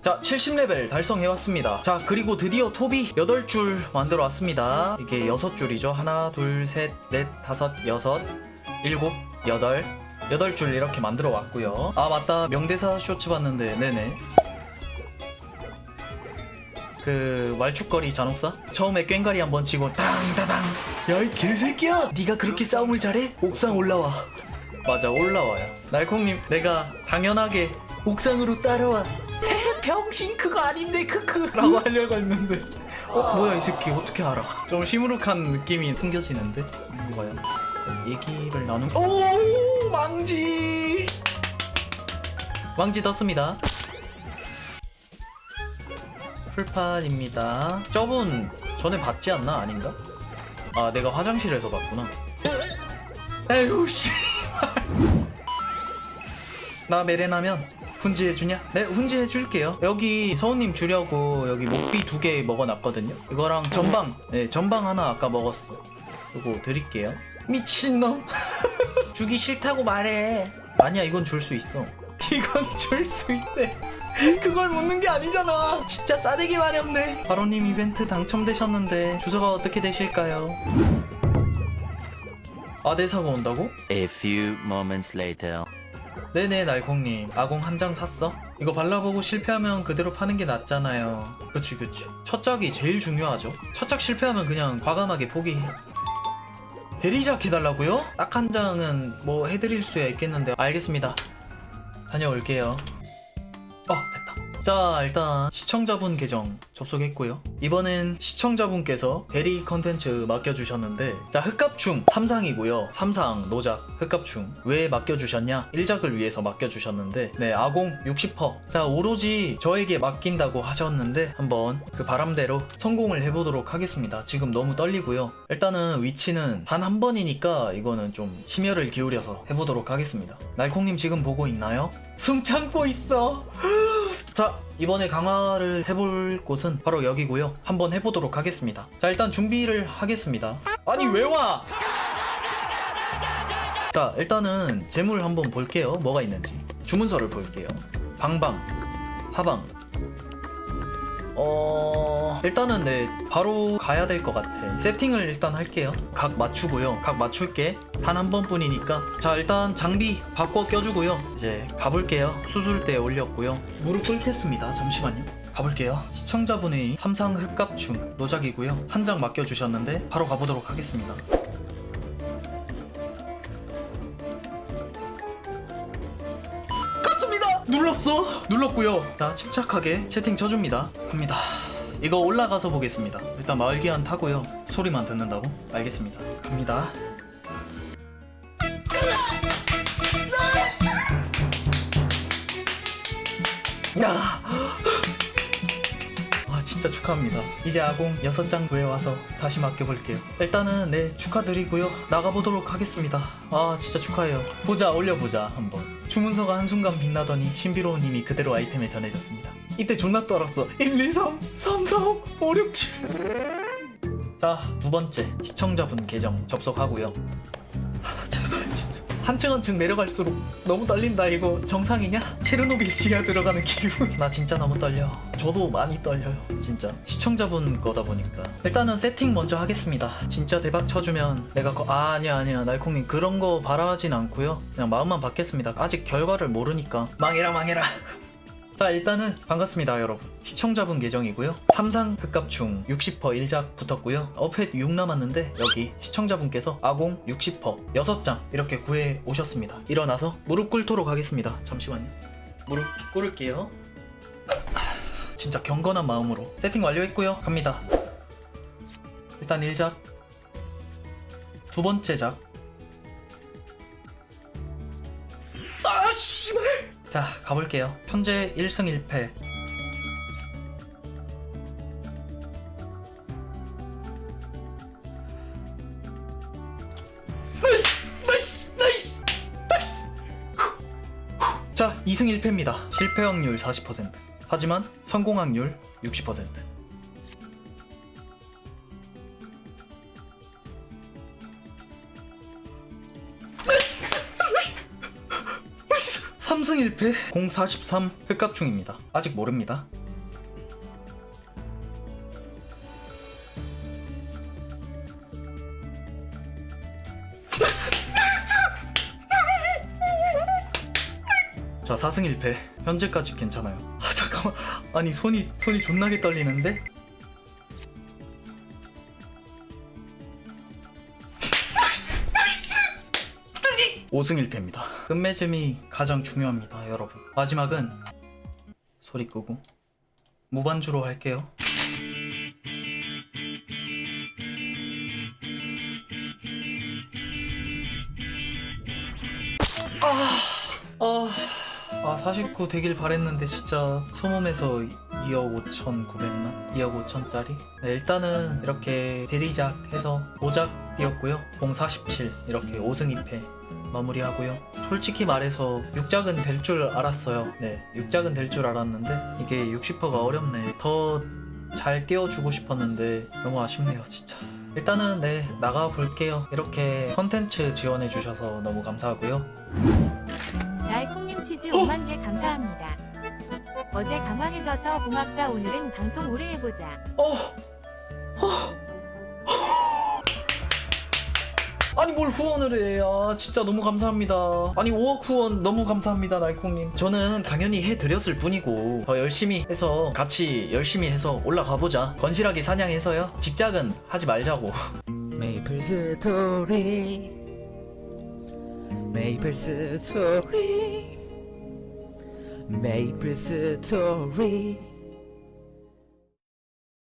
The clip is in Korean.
자 70레벨 달성해왔습니다. 자 그리고 드디어 톱이 8줄 만들어 왔습니다. 이게 6줄이죠. 하나 둘셋넷 다섯 여섯 일곱 여덟. 여덟 줄 이렇게 만들어 왔고요. 아 맞다. 명대사 쇼츠 봤는데. 네네. 그 말죽거리 잔혹사? 처음에 꽹가리 한번 치고 땅다당. 야이 개새끼야! 네가 그렇게 싸움을 잘해? 옥상 올라와. 맞아 올라와요. 날콩님 내가 당연하게 옥상으로 따라와 병신 그거 아닌데 크크 라고 하려고 했는데 어 뭐야 이 새끼 어떻게 알아 좀 시무룩한 느낌이 풍겨지는데 뭐가요 얘기를 나누 오 망지 망지 떴습니다 풀판입니다. 저분 전에 봤지 않나? 아닌가? 아 내가 화장실에서 봤구나. 에휴 씨. 나 메레나면 훈지해주냐? 네 훈지해줄게요. 여기 서우님 주려고 여기 목비 두 개 먹어놨거든요. 이거랑 전방 네 전방 하나 아까 먹었어. 이거 드릴게요. 미친놈. 주기 싫다고 말해. 아니야 이건 줄 수 있어. 이건 줄 수 있대. 그걸 묻는 게 아니잖아. 진짜 싸대기 말이 없네. 바로님 이벤트 당첨되셨는데 주소가 어떻게 되실까요? 아대사가 온다고? A few moments later. 네네 날콩님 아공 한 장 샀어? 이거 발라보고 실패하면 그대로 파는 게 낫잖아요. 그치 그치. 첫 짝이 제일 중요하죠. 첫짝 실패하면 그냥 과감하게 포기해. 대리작 해달라고요? 딱 한 장은 뭐 해드릴 수야 있겠는데 알겠습니다. 다녀올게요. 아 됐다. 자 일단 시청자분 계정 접속했고요. 이번엔 시청자분께서 대리 컨텐츠 맡겨주셨는데 자 흑갑충 3상이고요. 3상 노작 흑갑충 왜 맡겨주셨냐? 1작을 위해서 맡겨주셨는데 네 아공 60%. 자 오로지 저에게 맡긴다고 하셨는데 한번 그 바람대로 성공을 해보도록 하겠습니다. 지금 너무 떨리고요. 일단은 위치는 단 한 번이니까 이거는 좀 심혈을 기울여서 해보도록 하겠습니다. 날콩님 지금 보고 있나요? 숨 참고 있어. 자 이번에 강화를 해볼 곳은 바로 여기고요. 한번 해보도록 하겠습니다. 자 일단 준비를 하겠습니다. 아니 왜 와? 자 일단은 재물 한번 볼게요. 뭐가 있는지. 주문서를 볼게요. 방방 하방 어 일단은 네 바로 가야 될 것 같아. 세팅을 일단 할게요. 각 맞추고요. 각 맞출게. 단 한 번뿐이니까. 자 일단 장비 바꿔 껴주고요. 이제 가볼게요. 수술대 올렸고요. 무릎 꿇겠습니다. 잠시만요. 가볼게요. 시청자분의 삼상 흑갑충 노작이고요. 한 장 맡겨주셨는데 바로 가보도록 하겠습니다 눌렀어 눌렀고요 자 침착하게 채팅 쳐줍니다 갑니다 이거 올라가서 보겠습니다 일단 마을 기한 타고요 소리만 듣는다고 알겠습니다 갑니다 야. 아 진짜 축하합니다. 이제 아공 6장 구해와서 다시 맡겨볼게요. 일단은 네 축하드리고요. 나가보도록 하겠습니다. 아 진짜 축하해요. 보자 올려보자 한번. 주문서가 한순간 빛나더니 신비로운 힘이 그대로 아이템에 전해졌습니다. 이때 존나 떨었어. 1, 2, 3, 3, 4, 5, 6, 7. 자, 두 번째 시청자분 계정 접속하고요. 한층 한층 내려갈수록 너무 떨린다 이거. 정상이냐? 체르노빌 지하 들어가는 기분. 나 진짜 너무 떨려. 저도 많이 떨려요 진짜. 시청자분 거다 보니까. 일단은 세팅 먼저 하겠습니다. 진짜 대박 쳐주면 내가 거... 아 아니야 아니야. 날콩님 그런 거 바라진 않고요. 그냥 마음만 받겠습니다. 아직 결과를 모르니까. 망해라 망해라 자 일단은 반갑습니다 여러분. 시청자분 계정이고요. 삼상 흑갑충 60% 1작 붙었고요. 어펫 6 남았는데 여기 시청자분께서 아공 60% 6장 이렇게 구해 오셨습니다. 일어나서 무릎 꿇도록 하겠습니다. 잠시만요. 무릎 꿇을게요. 아, 진짜 경건한 마음으로 세팅 완료했고요. 갑니다. 일단 1작. 두 번째 작. 아, 씨발! 자, 가볼게요. 현재 1승 1패. 나이스! 나이스! 나이스! 나이스! 후, 후. 자, 2승 1패입니다. 실패 확률 40%. 하지만 성공 확률 60%. 3승 1패 043 흑갑 중입니다. 아직 모릅니다. 자 4승 1패 현재까지 괜찮아요 아 잠깐만 아니 손이 손이 존나게 떨리는데 5승 1패입니다 끝맺음이 가장 중요합니다 여러분 마지막은 소리 끄고 무반주로 할게요 아, 아49 되길 바랬는데 진짜 소몸에서 2억 5천 900만? 2억 5천짜리? 네, 일단은 이렇게 대리작 해서 5작 뛰었고요 공 47 이렇게 5승 2패 마무리하고요 솔직히 말해서 6작은 될 줄 알았어요 네 6작은 될 줄 알았는데 이게 60%가 어렵네 더 잘 띄워주고 싶었는데 너무 아쉽네요 진짜 일단은 네 나가 볼게요 이렇게 컨텐츠 지원해 주셔서 너무 감사하고요 날콩님 치즈 5만 개 감사합니다. 어제 강황해져서 고맙다. 오늘은 방송 오래 해보자. 어. 어. 아니 뭘 후원을 해. 아 진짜 너무 감사합니다. 아니 5억 후원 너무 감사합니다 날콩님. 저는 당연히 해드렸을 뿐이고 더 열심히 해서 같이 열심히 해서 올라가 보자. 건실하게 사냥해서요. 직작은 하지 말자고. 메이플 스토리 메이플 스토리 메이플 스토리